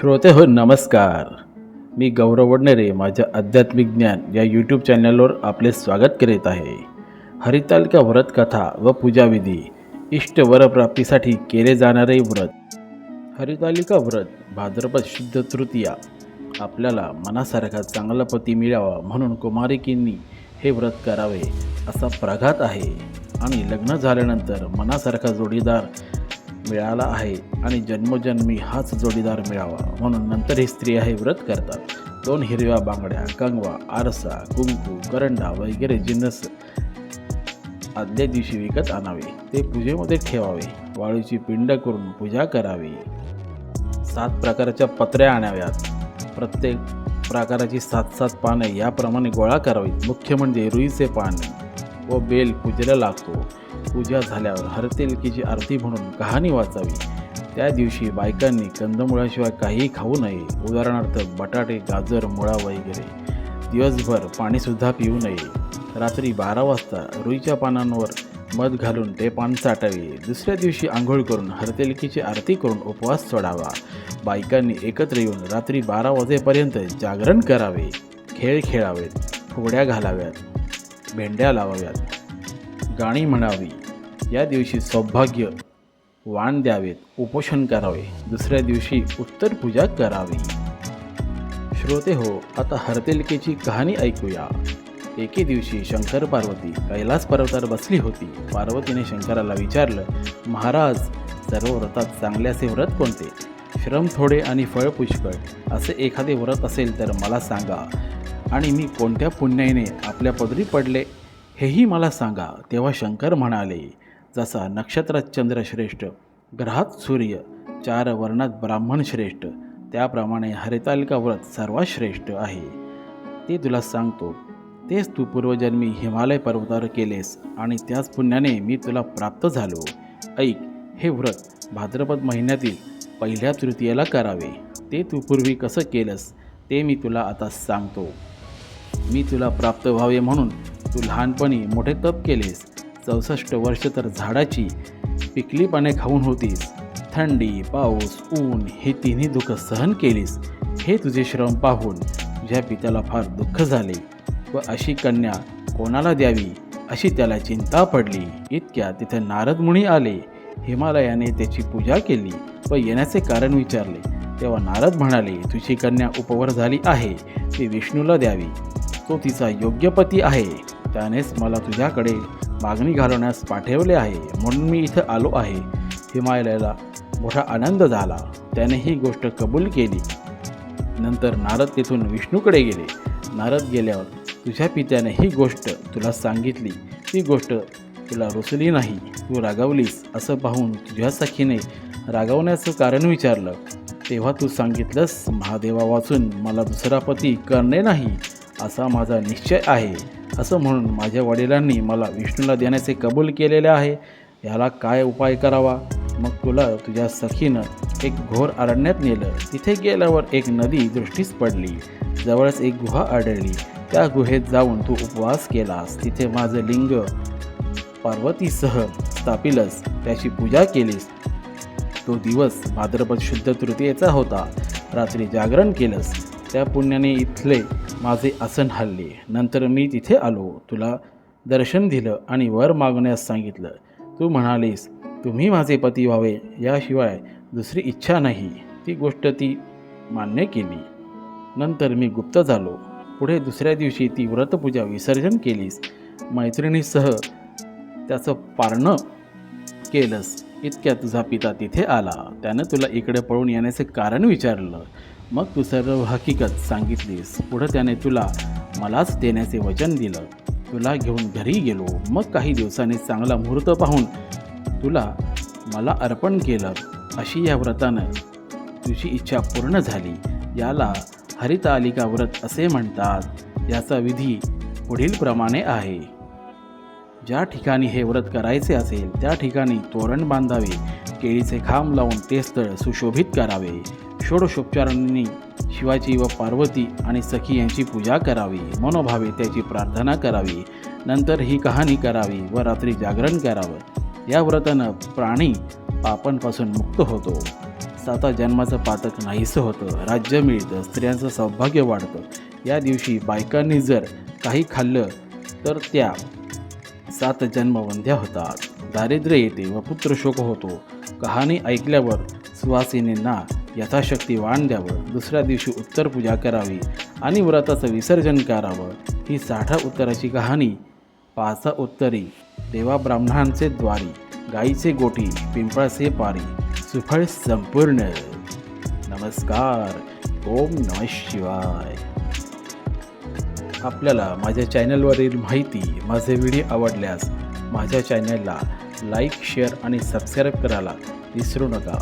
श्रोते हो नमस्कार. मी गौरव वडनेरे माझ्या आध्यात्मिक ज्ञान या यूट्यूब चॅनलवर आपले स्वागत करीत आहे. हरितालिका व्रत कथा व पूजाविधी इष्ट वरप्राप्तीसाठी केले जाणारे व्रत. हरितालिका व्रत भाद्रपद शुद्ध तृतीया. आपल्याला मनासारखा चांगला पती मिळावा म्हणून कुमारिकींनी हे व्रत करावे असा प्रघात आहे. आणि लग्न झाल्यानंतर मनासारखा जोडीदार मिळाला आहे आणि जन्मोजन्मी हाच जोडीदार मिळावा म्हणून नंतर ही स्त्रिया हे व्रत करतात. दोन हिरव्या बांगड्या कंगवा आरसा कुंकू करंडा वगैरे जिन्नस आदल्या दिवशी विकत आणावे. ते पूजेमध्ये ठेवावे. वाळूची पिंड करून पूजा करावी. सात प्रकारच्या पत्र्या आणाव्यात. प्रत्येक प्रकाराची सात सात पाने याप्रमाणे गोळा करावीत. मुख्य म्हणजे रुईचे पान व बेल पूजेला लागतो. पूजा झाल्यावर हरतेलकीची आरती म्हणून कहाणी वाचावी. त्या दिवशी बायकांनी कंदमुळाशिवाय काहीही खाऊ नये. उदाहरणार्थ बटाटे गाजर मुळा वगैरे. दिवसभर पाणीसुद्धा पिऊ नये. रात्री बारा वाजता रुईच्या पानांवर मध घालून ते पान चाटावे दुसऱ्या दिवशी आंघोळ करून हरतेलकीची आरती करून उपवास सोडावा. बायकांनी एकत्र येऊन रात्री बारा वाजेपर्यंत जागरण करावे. खेळ खेळावेत फुगड्या घालाव्यात भेंड्या लावाव्यात. गाणी म्हणावी. या दिवशी सौभाग्य वाण द्यावेत उपोषण करावे. दुसऱ्या दिवशी उत्तर पूजा करावी. श्रोते हो आता हरतेलकेची कहाणी ऐकूया. एके दिवशी शंकर पार्वती कैलास पर्वतावर बसली होती. पार्वतीने शंकराला विचारलं महाराज सर्व व्रतात चांगल्याचे व्रत कोणते? श्रम थोडे आणि फळ पुष्कळ. असे एखादे व्रत असेल तर मला सांगा. आणि मी कोणत्या पुण्याईने आपल्या पदरी पडले? हेही मला सांगा तेव्हा शंकर म्हणाले जसा नक्षत्रात चंद्र श्रेष्ठ ग्रहात सूर्य चार वर्णात ब्राह्मण श्रेष्ठ त्याप्रमाणे हरितालिका व्रत सर्वात श्रेष्ठ आहे. ते तुला सांगतो तेच तू पूर्वजन्मी हिमालय पर्वतावर केलेस आणि त्याच पुण्याने मी तुला प्राप्त झालो. ऐक हे व्रत भाद्रपद महिन्यातील पहिल्या तृतीयेला करावे. ते तू पूर्वी कसं केलंस ते मी तुला आता सांगतो. मी तुला प्राप्त व्हावे म्हणून तू लहानपणी मोठे तप केलेस. चौसष्ट वर्ष तर झाडाची पिकली पाने खाऊन होतीस. थंडी पाऊस ऊन हे तिन्ही दुःख सहन केलीस. हे तुझे श्रम पाहून तुझ्या पित्याला फार दुःख झाले. व अशी कन्या कोणाला द्यावी? अशी त्याला चिंता पडली. इतक्या तिथे नारद मुनी आले. हिमालयाने त्याची पूजा केली व येण्याचे कारण विचारले. तेव्हा नारद म्हणाले तुझी कन्या उपवर झाली आहे. ती विष्णूला द्यावी. तो तिचा योग्य पती आहे. त्यानेच मला तुझ्याकडे मागणी घालवण्यास पाठवले आहे. म्हणून मी इथं आलो आहे. हिमालयाला मोठा आनंद झाला. त्याने ही गोष्ट कबूल केली. नंतर नारद तेथून विष्णूकडे गेले. नारद गेल्यावर तुझ्या पित्याने ही गोष्ट तुला सांगितली. ती गोष्ट तुला रुचली नाही. तू रागावलीस असं पाहून तुझ्या सखीने रागावण्याचं कारण विचारलं. तेव्हा तू सांगितलंस महादेवा वाचून मला दुसरा पती करणे नाही असा माझा निश्चय आहे. असं म्हणून माझ्या वडिलांनी मला विष्णूला देण्याचे कबूल केलेले आहे. याला काय उपाय करावा? मग तुला तुझ्या सखीनं एक घोर अरण्यात नेलं. तिथे गेल्यावर एक नदी दृष्टीस पडली. जवळच एक गुहा आढळली. त्या गुहेत जाऊन तू उपवास केलास. तिथे माझं लिंग पार्वतीसह स्थापिलस. त्याची पूजा केलीस. तो दिवस भाद्रपद शुद्ध तृतीयेचा होता. रात्री जागरण केलंस. त्या पुण्याने इथले माझे आसन हल्ले. नंतर मी तिथे आलो. तुला दर्शन दिलं आणि वर मागण्यास सांगितलं. तू म्हणालीस तुम्ही माझे पती व्हावे. याशिवाय दुसरी इच्छा नाही. ती गोष्ट ती मान्य केली. नंतर मी गुप्त झालो. पुढे दुसऱ्या दिवशी ती व्रतपूजा विसर्जन केलीस. मैत्रिणीसह त्याचं पारणं केलंस. इतक्या तुझा पिता तिथे आला. त्यानं तुला इकडे पळून येण्याचे कारण विचारलं. मग तू सर्व हकीकत सांगितलीस. पुढं त्याने तुला मलाच देण्याचे वचन दिलं. तुला घेऊन घरी गेलो. मग काही दिवसांनी चांगला मुहूर्त पाहून तुला मला अर्पण केलं. अशी या व्रतानं तुझी इच्छा पूर्ण झाली. याला हरितालिका व्रत असे म्हणतात. याचा विधी पुढीलप्रमाणे आहे. ज्या ठिकाणी हे व्रत करायचे असेल त्या ठिकाणी तोरण बांधावे. केळीचे खांब लावून ते स्थळ सुशोभित करावे. षोडशोपचारांनी शिवाची व पार्वती आणि सखी यांची पूजा करावी. मनोभावे त्याची प्रार्थना करावी. नंतर ही कहाणी करावी व रात्री जागरण करावं. या व्रतानं प्राणी पापांपासून मुक्त होतो. साता जन्माचं पातक नाहीसं होतं. राज्य मिळतं. स्त्रियांचं सौभाग्य वाढतं. या दिवशी बायकांनी जर काही खाल्लं तर त्या सात जन्मवंध्या होतात. दारिद्र्य येते व पुत्रशोक होतो. कहाणी ऐकल्यावर सुवासिनींना यथाशक्ती वाण द्यावं. दुसऱ्या दिवशी उत्तर पूजा करावी आणि व्रताचं विसर्जन करावं. ही साठा उत्तराची कहाणी. पाचा उत्तरी. देवा ब्राह्मणांचे द्वारी. गाईचे गोटी. पिंपळाचे पारी. सुफळ संपूर्ण. नमस्कार. ओम नम शिवाय. आपल्याला माझ्या चॅनलवरील माहिती माझे व्हिडिओ आवडल्यास माझ्या चॅनलला लाईक शेअर आणि सबस्क्राईब करायला विसरू नका.